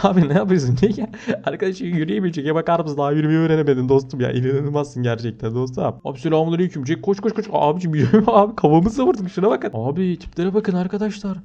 Abi ne yapıyorsun? Ne ya? Arkadaş yürüyemeyecek. Ya bakar mısın? Daha yürümeyi öğrenemedin dostum ya. İnanılmazsın gerçekten dostum. Abi selamünaleyküm. Jack koş koş koş. Abicim yürüme abi. Kafamı savurduk. Şuna bakın. Abi tiplere bakın arkadaşlar.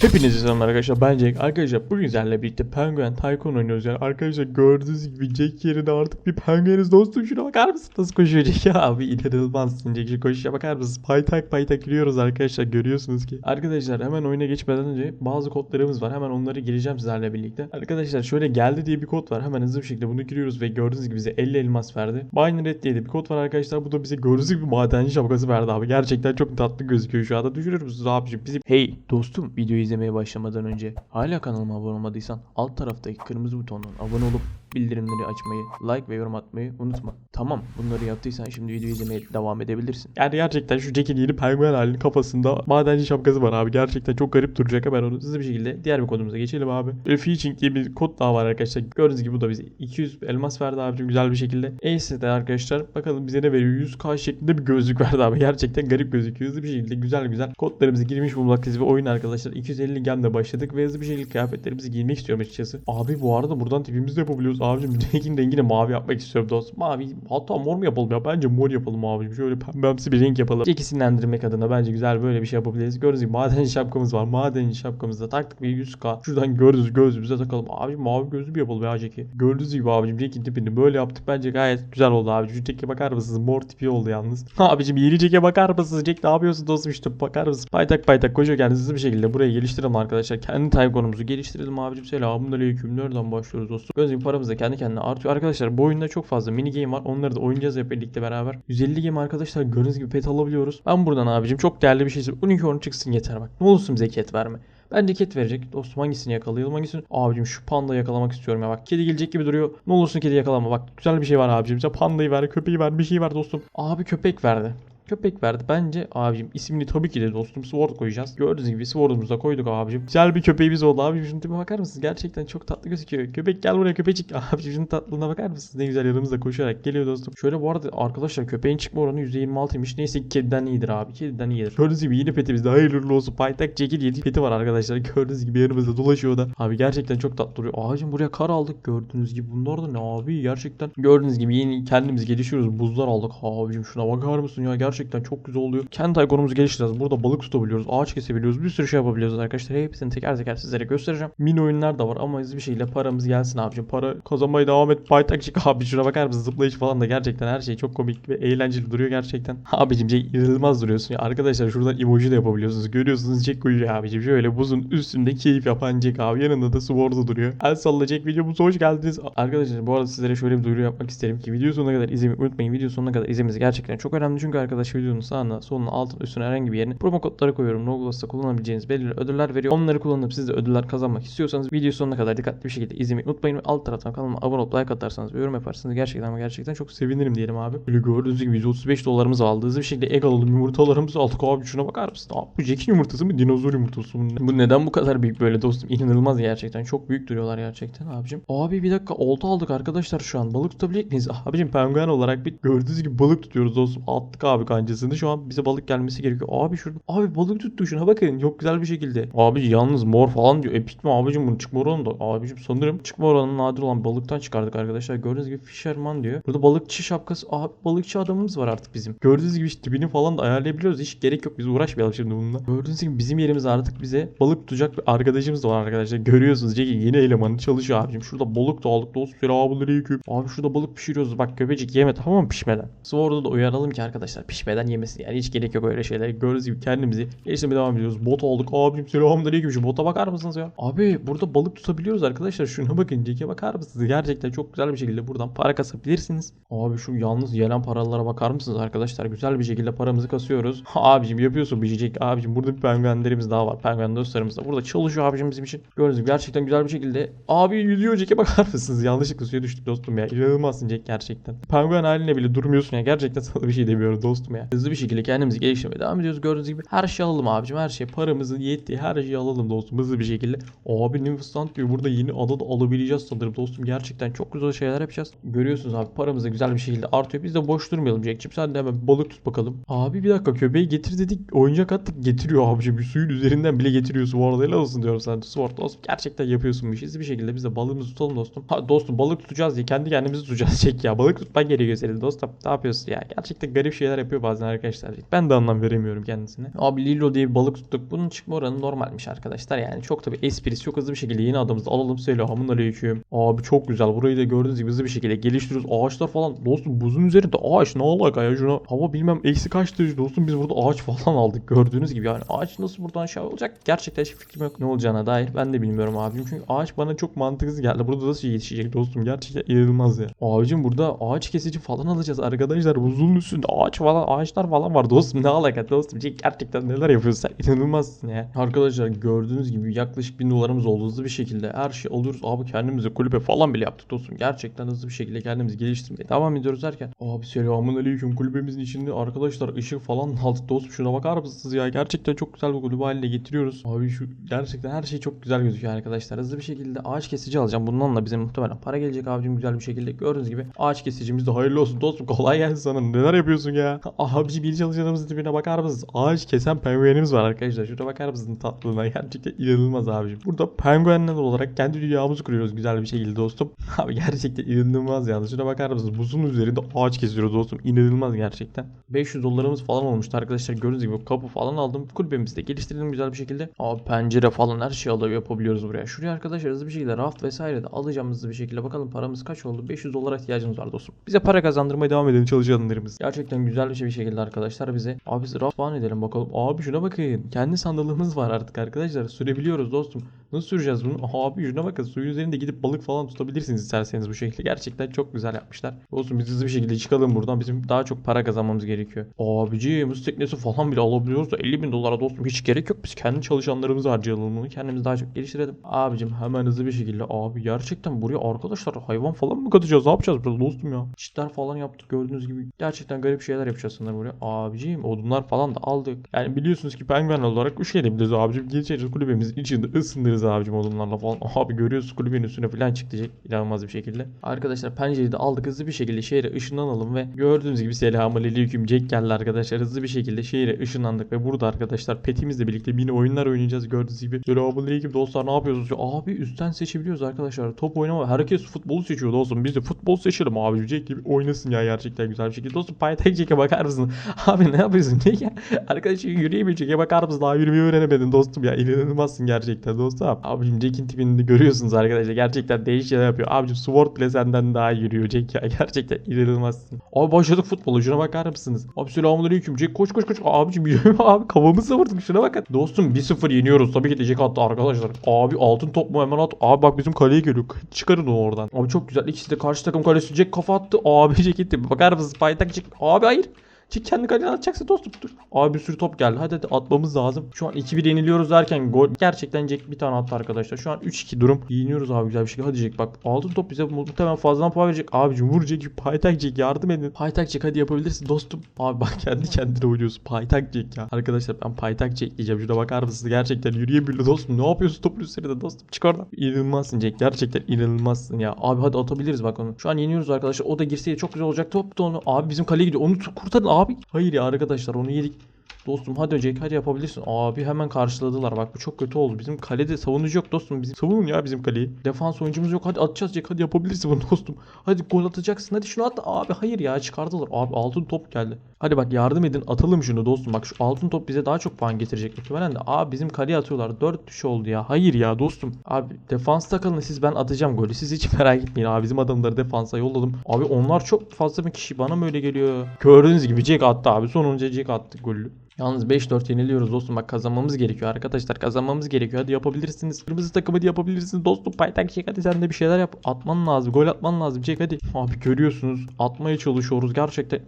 Hepinize selamlar arkadaşlar ben Jack. Arkadaşlar bugün sizlerle birlikte Penguin Tycoon oynuyoruz yani. Arkadaşlar gördüğünüz gibi Jack yerine artık bir pengueniz dostum. Şuna bakar mısın? Nasıl koşuyor Jack abi inanılmazsın Jack. Şu koşuşa bakar mısınız? Paytak paytak yürüyoruz arkadaşlar görüyorsunuz ki. Arkadaşlar hemen oyuna geçmeden önce bazı kodlarımız var. Hemen onları gireceğim sizlerle birlikte. Arkadaşlar şöyle geldi diye bir kod var. Hemen hızlı bir şekilde bunu giriyoruz ve gördüğünüz gibi bize 50 elmas verdi. Binary diye de bir kod var arkadaşlar. Bu da bize gördüğünüz gibi madenci şapkası verdi abi. Gerçekten çok tatlı gözüküyor şu anda. Düşünür müsünüz abicim? Bizim Hey dostum videoyu izlemeye başlamadan önce hala kanalıma abone olmadıysan alt taraftaki kırmızı butondan abone olup bildirimleri açmayı, like ve yorum atmayı unutma. Tamam bunları yaptıysan şimdi videoyu izlemeye devam edebilirsin. Yani gerçekten şu Jack'in yeni penguen halinin kafasında madenci şapkası var abi. Gerçekten çok garip duracak. Hemen onu hızlı bir şekilde diğer bir kodumuza geçelim abi. Refishing diye bir kod daha var arkadaşlar. Gördüğünüz gibi bu da bize 200 elmas verdi abicim güzel bir şekilde. Ace'de arkadaşlar bakalım bize ne veriyor? 100k şeklinde bir gözlük verdi abi. Gerçekten garip gözüküyor. Hızlı bir şekilde güzel güzel kodlarımızı girmiş bulmaktayız ve oyun arkadaşlar 250 gemle başladık ve hızlı bir şekilde kıyafetlerimizi giymek istiyorum açıkçası. Abi bu arada buradan tipimizi de yapabiliyoruz. Abicim renkin rengini mavi yapmak istiyorum dostum. Mavi hatta mor mu yapalım ya? Bence mor yapalım abicim. Şöyle pembemsi bir renk yapalım. Jack'i sinirlendirmek adına bence güzel böyle bir şey yapabiliriz. Gördüğünüz gibi madenci şapkamız var. Madenci şapkamızda taktık bir 100k. Şuradan gördüğünüz gözümüze takalım. Abicim mavi gözlü bir yapalım ya Jack'i. Gördüğünüz gibi abicim Jack'in tipini böyle yaptık. Bence gayet güzel oldu abicim. Şu Jack'e bakar mısınız? Mor tipi oldu yalnız. abicim yeni Jack'e bakar mısınız? Jack ne yapıyorsun dostum işte bakar mısınız? Paytak paytak koşuyor hızlı bir şekilde burayı geliştirelim arkadaşlar. Kendi Tycoon'umuzu geliştirelim abicim. Selamun aleyküm. Nereden başlıyoruz dostum? Gördüğünüz gibi da kendi kendine artıyor. Arkadaşlar bu oyunda çok fazla mini game var. Onları da oynayacağız hep birlikte beraber. 150 game arkadaşlar gördüğünüz gibi pet alabiliyoruz. Ben buradan abicim çok değerli bir şey istiyorum. Unicorn çıksın yeter bak. Ne olursun bize ket verme. Ben ceket verecek. Dostum hangisini yakalayalım hangisini? Abicim şu panda yakalamak istiyorum ya bak. Kedi gelecek gibi duruyor. Ne olursun kedi yakalama bak. Güzel bir şey var abicim. Bize pandayı ver, köpeği ver, bir şey ver dostum. Abi köpek verdi. Köpek verdi. Bence abicim ismini tabii ki de dostum Sword koyacağız. Gördüğünüz gibi Sword'umuzu koyduk abicim. Güzel bir köpeğimiz oldu abicim. Şunu tipe bakar mısınız? Gerçekten çok tatlı gözüküyor. Köpek gel buraya köpecik. Abicim şunun tatlılığına bakar mısınız? Ne güzel yanımızda koşarak geliyor dostum. Şöyle bu arada arkadaşlar köpeğin çıkma oranı %26'ymış. Neyse kediden iyidir abi. Kediden iyidir. Gördüğünüz gibi yeni petimizde hayırlı olsun. Paytak Jack'in yedi peti var arkadaşlar. Gördüğünüz gibi yanımızda dolaşıyor da. Abi gerçekten çok tatlı duruyor. Ağacım buraya kar aldık. Gördüğünüz gibi bunlar da ne abi? Gerçekten gördüğünüz gibi yeni kendimiz gelişiyoruz. Buzlar aldık. Abicim şuna bakar mısın ya? Gerçekten çok güzel oluyor. Kendi taygonumuzu geliştireceğiz. Burada balık tutabiliyoruz. Ağaç kesebiliyoruz. Bir sürü şey yapabiliyoruz arkadaşlar. Hepsini teker teker sizlere göstereceğim. Mini oyunlar da var ama hızlı bir şekilde paramız gelsin abicim. Para kazanmaya devam et. Paytakçık abi şuna bakar mısın? Zıplayış falan da gerçekten her şey çok komik ve eğlenceli duruyor gerçekten. Abicim şey inanılmaz duruyorsun. Ya arkadaşlar şuradan emoji de yapabiliyorsunuz. Görüyorsunuz Jack koyuyor abicim. Şöyle buzun üstünde keyif yapan Jack abi. Yanında da Sword'u duruyor. El sallayacak videomuza hoş geldiniz. Arkadaşlar bu arada sizlere şöyle bir duyuru yapmak isterim ki video sonuna kadar izlemeyi unutmayın. Video sonuna kadar izlemeniz gerçekten çok önemli. Çünkü arkadaşlar videonun sağına soluna altına üstüne herhangi bir yerine promo kodları koyuyorum. Roblox'ta kullanabileceğiniz belirli ödüller veriyor. Onları kullanıp siz de ödüller kazanmak istiyorsanız video sonuna kadar dikkatli bir şekilde izlemeyi unutmayın. Ve alt taraftan kanalıma abone olup like atarsanız yorum yaparsanız gerçekten ama gerçekten çok sevinirim diyelim abi. Böyle gördüğünüz gibi 135 dolarımızı aldı. Hızlı bir şekilde egg alalım yumurtalarımızı aldık abi şuna bakar mısın? Abi bu Jack'in yumurtası mı? Dinozor yumurtası mı? Bu neden bu kadar büyük böyle dostum? İnanılmaz gerçekten. Çok büyük duruyorlar gerçekten abicim. Abi bir dakika olta aldık arkadaşlar şu an. Balık tutabilecek miyiz? Abicim penguen olarak bir gördüğünüz gibi balık tutuyoruz dostum. Attık abi kancasını. Şu an bize balık gelmesi gerekiyor. Abi şurada. Abi balık tuttu şuna bakın. Çok güzel bir şekilde. Abi yalnız mor falan diyor. Epik mi abicim bunun çıkma oranı da. Abicim sanırım çıkma oranı nadir olan balıktan çıkardık arkadaşlar. Gördüğünüz gibi fisherman diyor. Burada balıkçı şapkası. Abi balıkçı adamımız var artık bizim. Gördüğünüz gibi işte tipini falan da ayarlayabiliyoruz. Hiç gerek yok. Biz uğraşmayalım şimdi bununla. Gördüğünüz gibi bizim yerimiz artık bize balık tutacak bir arkadaşımız da var arkadaşlar. Görüyorsunuz Jack'in yeni elemanı çalışıyor abicim. Şurada balık da aldık dostum. Selamünaleyküm. Abi şurada balık pişiriyoruz. Bak köpecik yeme tamam mı pişmeden. Sword'u da uyaralım ki arkadaşlar pişmeden yemesin. Yani hiç gerek yok öyle şeyler. Gördüğünüz gibi kendimizi geliştirmeye devam ediyoruz. Bot aldık. Abicim selamünaleyküm. Şu bota bakar mısınız ya? Abi burada balık tutabiliyoruz arkadaşlar. Şuna bakın. Jack'e bakar mısınız? Gerçekten çok güzel bir şekilde buradan para kasabilirsiniz. Abi şu yalnız gelen paralara bakar mısınız arkadaşlar? Güzel bir şekilde paramızı kasıyoruz. Abicim yapıyorsun bir Jack. Abicim burada bir penguenlerimiz daha var. Penguen dostlarımız da burada çalışıyor abicim bizim için. Gördüğünüz gibi gerçekten güzel bir şekilde. Abi yüzüyor Jack'e bakar mısınız? Yanlışlıkla suya düştük dostum ya. İnanılmazsın Jack gerçekten. Penguen haline bile durmuyorsun ya. Gerçekten sana bir şey demiyorum dostum. Dostum ya. Hızlı bir şekilde kendimizi geliştirmeye devam ediyoruz. Gördüğünüz gibi her şey alalım abicim. Her şey paramızın yettiği her şeyi alalım dostum hızlı bir şekilde. Abi Newfoundland diyor burada yeni ada da alabileceğiz sanırım dostum. Gerçekten çok güzel şeyler yapacağız. Görüyorsunuz abi paramız da güzel bir şekilde artıyor. Biz de boş durmayalım Jack'cim. Sen de hemen balık tut bakalım. Abi bir dakika köpeği getir dedik. Oyuncak attık getiriyor abicim. Bir suyun üzerinden bile getiriyorsun. Bu arada helal olsun diyorum sana. Sword dostum. Gerçekten yapıyorsun işi. Hızlı bir şekilde biz de balığımızı tutalım dostum. Ha dostum balık tutacağız diye kendi kendimizi tutacağız. Çek ya. Balık tutman gerekiyor senin dostum. Ne yapıyorsun ya? Gerçekten garip şeyler yapıyor bazen arkadaşlar. Ben de anlam veremiyorum kendisine. Abi Lilo diye bir balık tuttuk. Bunun çıkma oranı normalmiş arkadaşlar. Yani çok tabi esprisi çok hızlı bir şekilde yeni adamımızı alalım. Selamun aleyküm. Abi çok güzel. Burayı da gördüğünüz gibi hızlı bir şekilde geliştiriyoruz. Ağaçlar falan. Dostum buzun üzerinde ağaç ne alaka ya şuna. Hava bilmem eksi kaç derece dostum biz burada ağaç falan aldık. Gördüğünüz gibi yani ağaç nasıl buradan aşağı olacak? Gerçekten hiç fikrim yok ne olacağına dair. Ben de bilmiyorum abicim. Çünkü ağaç bana çok mantıksız geldi. Burada nasıl yetişecek dostum? Gerçekten inanılmaz ya. Abicim burada ağaç kesici falan alacağız arkadaşlar. Buzun üstünde ağaç falan ağaçlar falan var dostum. Ne alaka dostum? Gerçekten neler yapıyorsun sen? İnanılmazsın ya. Arkadaşlar gördüğünüz gibi yaklaşık 1000 dolarımız oldu hızlı bir şekilde. Her şey alıyoruz. Abi kendimize kulübe falan bile yaptık dostum. Gerçekten hızlı bir şekilde kendimizi geliştirmeye devam ediyoruz derken. Abi selamun aleyküm kulübemizin içinde arkadaşlar ışık falan aldık dostum. Şuna bakar mısınız ya? Gerçekten çok güzel bir kulübe haline getiriyoruz. Abi şu gerçekten her şey çok güzel gözüküyor arkadaşlar. Hızlı bir şekilde ağaç kesici alacağım. Bundan da bize muhtemelen para gelecek abicim güzel bir şekilde. Gördüğünüz gibi ağaç kesicimiz de hayırlı olsun dostum. Kolay gelsin sana. Neler yapıyorsun ya? Abicim bir çalışanımızın tipine bakar mısınız? Ağaç kesen penguenimiz var arkadaşlar. Şurada bakar mısınız tatlılığına? Gerçekten inanılmaz abicim. Burada penguenler olarak kendi dünyamızı kuruyoruz güzel bir şekilde dostum. Abi gerçekten inanılmaz yani. Şuna bakar mısınız? Buzun üzerinde ağaç kesiyoruz dostum. İnanılmaz gerçekten. 500 dolarımız falan olmuştu arkadaşlar. Gördüğünüz gibi kapı falan aldım. Kulübemizi de geliştirdim güzel bir şekilde. Abi pencere falan her şeyi alıyor yapabiliyoruz buraya. Şuraya arkadaşlar hızlı bir şekilde raft vesaire de alacağım hızlı bir şekilde. Bakalım paramız kaç oldu? 500 dolara ihtiyacımız var dostum. Bize para kazandırmaya devam edelim çalışanlarımız. Gerçekten güzel bir şey bir şekilde arkadaşlar bize. Abi biz raft falan edelim bakalım. Abi şuna bakın. Kendi sandalımız var artık arkadaşlar. Sürebiliyoruz dostum. Nasıl süreceğiz bunu? Abi şuna bakın. Suyun üzerinde gidip balık falan tutabilirsiniz isterseniz bu şekilde. Gerçekten çok güzel yapmışlar. Dostum biz hızlı bir şekilde çıkalım buradan. Bizim daha çok para kazanmamız gerekiyor. Abici muz teknesi falan bile alabiliyoruz da 50 bin dolara dostum hiç gerek yok. Biz kendi çalışanlarımızı harcayalım bunu. Kendimizi daha çok geliştirelim. Abicim hemen hızlı bir şekilde. Abi gerçekten buraya arkadaşlar hayvan falan mı katacağız? Ne yapacağız burada dostum ya? Çitler falan yaptık gördüğünüz gibi. Gerçekten garip şeyler yapacağız sanırım buraya. Abicim odunlar falan da aldık. Yani biliyorsunuz ki penguen olarak bu şey edebiliriz abicim. Geçeriz kulübemizin içinde ısındırırız abicim odunlarla falan. Abi görüyorsunuz kulübenin üstüne falan çıkacak. İnanılmaz bir şekilde. Arkadaşlar pencereyi de aldık hızlı bir şekilde şehre ışınlanalım ve gördüğünüz gibi selamun aleyküm Jack geldi arkadaşlar. Hızlı bir şekilde şehre ışınlandık ve burada arkadaşlar petimizle birlikte yine oyunlar oynayacağız gördüğünüz gibi. Selamun aleyküm dostlar ne yapıyorsunuz? Ya, abi üstten seçebiliyoruz arkadaşlar. Top oynama. Herkes futbolu seçiyor dostum. Biz de futbol seçelim abi. Jack gibi oynasın ya gerçekten güzel bir şekilde. Dostum paytak Jack'e bakar mısın? Abi ne yapıyorsun Jack ya? Arkadaşlar yürüyemiyor Jack'e bakar mısın? Daha yürümeyi öğrenemedin dostum ya. İnanılmazsın gerçekten dostum. Abicim Jack'in tipini görüyorsunuz arkadaşlar. Gerçekten değişik şeyler yapıyor. Abicim Sword bile senden daha yürüyor Jack ya. Gerçekten inanılmazsın. Abi başladık futbolu. Şuna bakar mısınız? Abi selamünaleyküm. Jack koş koş koş. Abicim yürüme abi. Kafamızı savurduk. Şuna bakın. Dostum 1-0 yeniyoruz. Tabii ki de Jack attı arkadaşlar. Abi altın top mu hemen at. Abi bak bizim kaleye geliyor. Çıkarın onu oradan. Abi çok güzel. İkisi de karşı takım kalesi. Jack kafa attı. Abi Jack gitti. Bakar mısınız? Paytak Jack. Abi hayır. Çık kendi kalene atacaksın dostum dur. Abi bir sürü top geldi. Hadi hadi atmamız lazım. Şu an 2-1 yeniliyoruz derken gol. Gerçekten Jack bir tane attı arkadaşlar. Şu an 3-2 durum. Yeniyoruz abi güzel bir şekilde. Hadi Jack bak. Altın top bize muhtemelen fazladan puan verecek. Abicim vur Jack. Paytak Jack yardım edin. Paytak Jack hadi yapabilirsin dostum. Abi bak kendi kendine oynuyorsun. Paytak Jack ya. Arkadaşlar ben Paytak Jack diyeceğim. Şuna bakar mısınız? Gerçekten yürüyebiliyor dostum. Ne yapıyorsun topun üzerinde dostum? Çık oradan. İnanılmazsın Jack. Gerçekten inanılmazsın ya. Abi hadi atabiliriz bak onu. Şu an yeniyoruz arkadaşlar. O da girseydi çok güzel olacak. Top da onu. Abi bizim kaleye gidiyor. Onu kurtarın abi. Hayır ya arkadaşlar onu yedik. Dostum hadi Jack hadi yapabilirsin. Abi hemen karşıladılar. Bak bu çok kötü oldu. Bizim kalede savunucu yok dostum. Bizim savunun ya bizim kaleyi. Defans oyuncumuz yok. Hadi atacağız Jack. Hadi yapabilirsin bunu dostum. Hadi gol atacaksın. Hadi şunu at. Abi hayır ya çıkardılar. Abi altın top geldi. Hadi bak yardım edin. Atalım şunu dostum. Bak şu altın top bize daha çok puan getirecek muhtemelen de. Abi bizim kaleye atıyorlar. 4 düş oldu ya. Hayır ya dostum. Abi defansta kalın siz ben atacağım golü. Siz hiç merak etmeyin. Abi bizim adamları defansa yolladım. Abi onlar çok fazla bir kişi. Bana mı öyle geliyor? Gördüğünüz gibi Jack attı abi. Sonunca Jack attı golü. Yalnız 5-4 yeniliyoruz dostum. Bak kazanmamız gerekiyor arkadaşlar. Kazanmamız gerekiyor. Hadi yapabilirsiniz. Kırmızı takımı hadi yapabilirsiniz. Dostum paytak çek hadi sen de bir şeyler yap. Atman lazım. Gol atman lazım. Çek hadi. Abi görüyorsunuz. Atmaya çalışıyoruz. Gerçekten.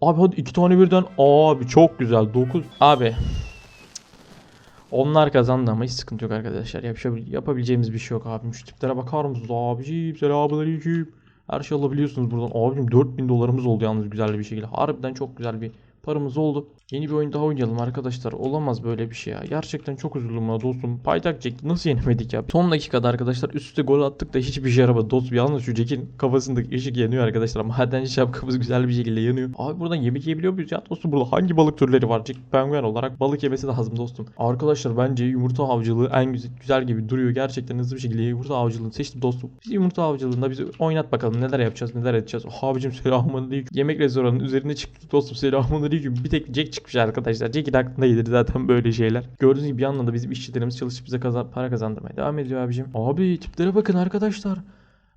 Abi hadi iki tane birden. Abi çok güzel. 9. Abi. Onlar kazandı ama hiç sıkıntı yok arkadaşlar. Yapabil- yapabileceğimiz bir şey yok abim. Şu tiplere bakar mısınız abiciğim? Selamünaleyküm. Her şey alabiliyorsunuz buradan. Abicim 4000 dolarımız oldu yalnız güzel bir şekilde. Harbiden çok güzel bir Paramız oldu. Yeni bir oyun daha oynayalım arkadaşlar. Olamaz böyle bir şey ya. Gerçekten çok üzüldüm buna dostum. Paytak Jack nasıl yenemedik ya? Son dakikada arkadaşlar üst üste gol attık da hiçbir şey yaramadı. Dostum yalnız şu Jack'in kafasındaki ışık yanıyor arkadaşlar. Madenci şapkamız güzel bir şekilde yanıyor. Abi buradan yemek yiyebiliyor muyuz ya dostum? Burada hangi balık türleri var? Jack penguen olarak balık yemesi lazım dostum. Arkadaşlar bence yumurta avcılığı en güzel, güzel gibi duruyor. Gerçekten hızlı bir şekilde yumurta avcılığını seçtim dostum. Biz yumurta avcılığında bizi oynat bakalım neler yapacağız neler edeceğiz. Abicim selamünaleyküm. Yemek restoranının üzerine çıktık dostum selamünaleyküm. Bir tek Jack çıkmış arkadaşlar. Jack'in aklında gelir zaten böyle şeyler. Gördüğünüz gibi bir yandan da bizim işçilerimiz çalışıp bize kazan para kazandırmaya devam ediyor abicim. Abi tiplere bakın arkadaşlar.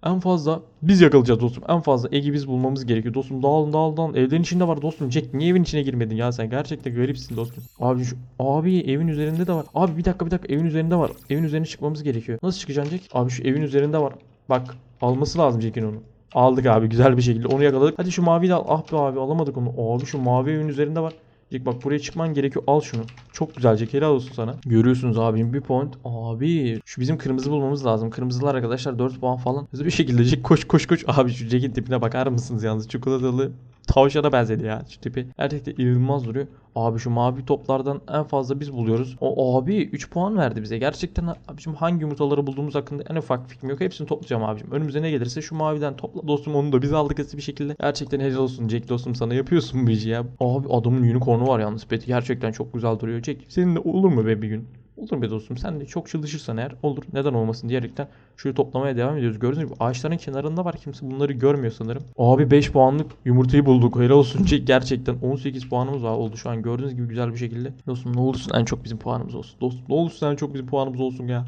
En fazla biz yakalayacağız dostum. En fazla Egi biz bulmamız gerekiyor. Dostum dağılın dağılın dağılın. Evlerin içinde var dostum. Jack niye evin içine girmedin ya sen? Gerçekten garipsin dostum. Abi şu abi evin üzerinde de var. Abi bir dakika bir dakika evin üzerinde var. Evin üzerine çıkmamız gerekiyor. Nasıl çıkacaksın Jack? Abi şu evin üzerinde var. Bak alması lazım Jack'in onu. Aldık abi güzel bir şekilde onu yakaladık. Hadi şu maviyi de al. Ah be abi alamadık onu. Abi şu mavi evin üzerinde var. Jack bak buraya çıkman gerekiyor. Al şunu. Çok güzel Jack helal olsun sana. Görüyorsunuz abim bir point. Abi şu bizim kırmızı bulmamız lazım. Kırmızılar arkadaşlar 4 puan falan. Hızlı bir şekilde Jack koş koş koş. Abi şu Jack'in tipine bakar mısınız yalnız? Çikolatalı tavşana benzedi ya şu tipi. Gerçekten inanılmaz duruyor. Abi şu mavi toplardan en fazla biz buluyoruz. O abi 3 puan verdi bize. Gerçekten abicim hangi yumurtaları bulduğumuz hakkında en ufak fikrim yok. Hepsini toplayacağım abicim. Önümüze ne gelirse şu maviden topla dostum onu da biz aldık hızlı bir şekilde. Gerçekten helal olsun Jack dostum sana yapıyorsun bu işi ya. Abi adamın unicornu var yalnız peti. Gerçekten çok güzel duruyor Jack. Senin de olur mu be bir gün? Olur be dostum sen de çok çalışırsan eğer olur neden olmasın diyerekten şöyle toplamaya devam ediyoruz. Gördüğünüz gibi ağaçların kenarında var kimse bunları görmüyor sanırım. Abi 5 puanlık yumurtayı bulduk helal olsun gerçekten 18 puanımız var oldu şu an gördüğünüz gibi güzel bir şekilde. Dostum ne olursun en çok bizim puanımız olsun. Dostum ne olursun en çok bizim puanımız olsun ya.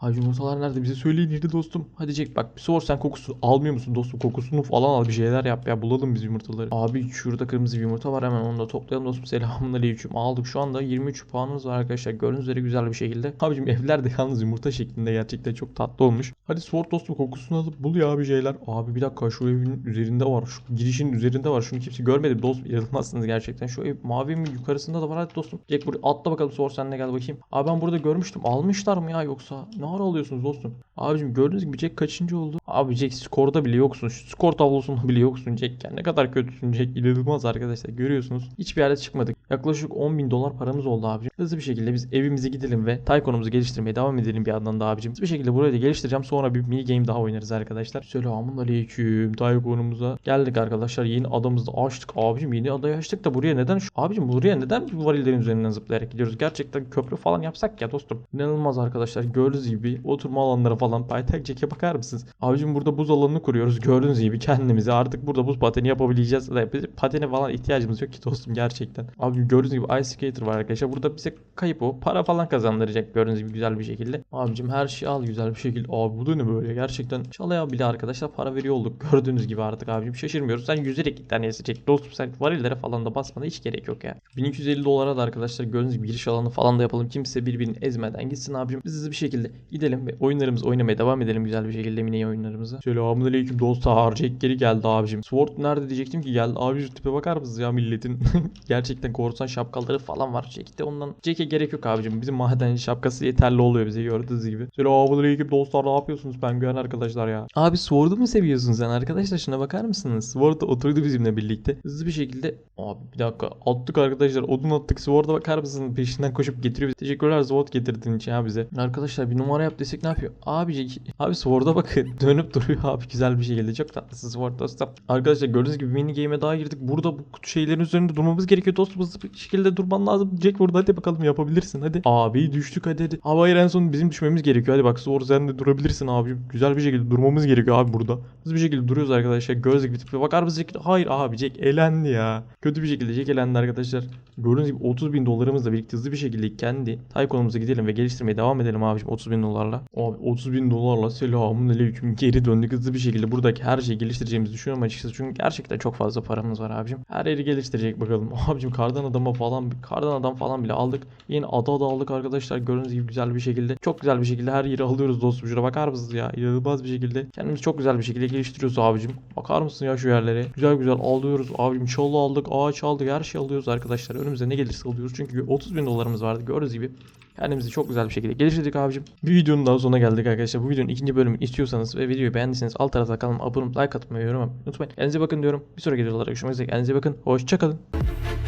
Ay yumurtalar nerede bize söyleyin nerede dostum. Hadi Jack bak bir sor sen kokusu almıyor musun dostum kokusunu falan al bir şeyler yap ya bulalım biz yumurtaları. Abi şurada kırmızı bir yumurta var hemen onu da toplayalım dostum selamun aleyküm. Aldık şu anda 23 puanımız var arkadaşlar gördüğünüz üzere güzel bir şekilde. Abicim evler de yalnız yumurta şeklinde gerçekten çok tatlı olmuş. Hadi sword dostum kokusunu alıp bul ya bir şeyler. Abi bir dakika şu evin üzerinde var şu girişin üzerinde var şunu kimse görmedi dostum inanılmazsınız gerçekten. Şu ev mavi mi yukarısında da var hadi dostum. Jack buraya atla bakalım sor sen de gel bakayım. Abi ben burada görmüştüm almışlar mı ya yoksa ne ara alıyorsunuz dostum? Abicim gördüğünüz gibi Jack kaçıncı oldu? Abi Jack skorda bile yoksun. Şu skor tablosunda bile yoksun Jack. Yani ne kadar kötüsün Jack. İnanılmaz arkadaşlar. Görüyorsunuz. Hiçbir yerde çıkmadık. Yaklaşık 10 bin dolar paramız oldu abicim. Hızlı bir şekilde biz evimize gidelim ve Taycon'umuzu geliştirmeye devam edelim bir yandan da abicim. Hızlı bir şekilde burayı da geliştireceğim. Sonra bir mini game daha oynarız arkadaşlar. Selamun aleyküm. Taycon'umuza geldik arkadaşlar. Yeni adamızı da açtık. Abicim yeni adayı açtık da buraya neden şu... Abicim buraya neden bu varillerin üzerinden zıplayarak gidiyoruz? Gerçekten köprü falan yapsak ya dostum. İnanılmaz arkadaşlar. Gördüğünüz gibi oturma alanları falan. Paytak Jack'e bakar mısınız? Abicim burada buz alanını kuruyoruz. Gördüğünüz gibi kendimize artık burada buz pateni yapabileceğiz. Patene falan ihtiyacımız yok ki dostum gerçekten. Abicim gördüğünüz gibi Ice Skater var arkadaşlar. Burada bize kayıp o. Para falan kazandıracak gördüğünüz gibi güzel bir şekilde. Abicim her şeyi al güzel bir şekilde. Abi bu da ne böyle gerçekten. Çalaya bile arkadaşlar para veriyor olduk. Gördüğünüz gibi artık abicim şaşırmıyoruz. Sen yüzerek tane çek. Dostum sen varillere falan da basmana hiç gerek yok ya. 1250 dolara da arkadaşlar gördüğünüz gibi giriş alanı falan da yapalım. Kimse birbirini ezmeden gitsin abicim. Biz hızlı bir şekilde gidelim ve oyunlarımızı oynamaya devam edelim güzel bir şekilde mini oyunlarımızı. Selamünaleyküm dostlar. Jack geri geldi abicim. Sword nerede diyecektim ki geldi. Abi şu tipe bakar mısınız ya milletin? Gerçekten korsan şapkaları falan var. Jack'te ondan. Jack'e gerek yok abicim. Bizim madenci şapkası yeterli oluyor bize gördüğünüz gibi. Selamünaleyküm dostlar ne yapıyorsunuz? Penguen arkadaşlar ya. Abi Sword'u mu seviyorsun sen arkadaşlar? Şuna bakar mısınız? Sword oturdu bizimle birlikte. Hızlı bir şekilde. Abi bir dakika. Attık arkadaşlar. Odun attık. Sword'a bakar mısınız? Peşinden koşup getiriyor. Teşekkürler Sword getirdiğin için ya bize. Arkadaşlar bir numara yap desek ne yapıyor? Abi Jack. Abi Sword'a bakın. Dönüp duruyor abi güzel bir şekilde. Çok tatlısın Sword dostum. Arkadaşlar gördüğünüz gibi mini game'e daha girdik. Burada bu kutu şeylerin üzerinde durmamız gerekiyor dostum. Hızlı bir şekilde durman lazım. Jack burada hadi bakalım yapabilirsin hadi. Abi düştük hadi hadi. Abi hayır en son bizim düşmemiz gerekiyor. Hadi bak Sword sen de durabilirsin abi. Güzel bir şekilde durmamız gerekiyor abi burada. Hızlı bir şekilde duruyoruz arkadaşlar. Göz gibi tipe. Bakar mısın? Hayır abi Jack elendi ya. Kötü bir şekilde Jack elendi arkadaşlar. Gördüğünüz gibi 30 bin dolarımızla birlikte hızlı bir şekilde kendi Taycon'umuza gidelim ve geliştirmeye devam edelim abicim 30 bin dolarla. Abi 30 bin dolarla selamun aleyküm geri döndük hızlı bir şekilde buradaki her şeyi geliştireceğimizi düşünüyorum açıkçası. Çünkü gerçekten çok fazla paramız var abicim. Her yeri geliştirecek bakalım. Abicim kardan adama falan kardan adam falan bile aldık. Yeni ada da aldık arkadaşlar. Gördüğünüz gibi güzel bir şekilde. Çok güzel bir şekilde her yeri alıyoruz dostum. Şuna bakar mısınız ya? İnanılmaz bir şekilde. Kendimizi çok güzel bir şekilde geliştiriyoruz abicim. Bakar mısın ya şu yerlere? Güzel güzel alıyoruz abicim. Çalı aldık, ağaç aldık. Her şey alıyoruz arkadaşlar. Önümüze ne gelirse alıyoruz. Çünkü 30 bin dolarımız vardı. Gördüğünüz gibi. Kendimizi çok güzel bir şekilde geliştirdik abicim. Bir videonun daha sonuna geldik arkadaşlar. Bu videonun ikinci bölümünü istiyorsanız ve videoyu beğendiyseniz alt tarafa kanalıma abone olup like atmayı yorum unutmayın. Kendinize bakın diyorum. Bir sonraki videolarda görüşmek üzere. Kendinize bakın. Hoşçakalın.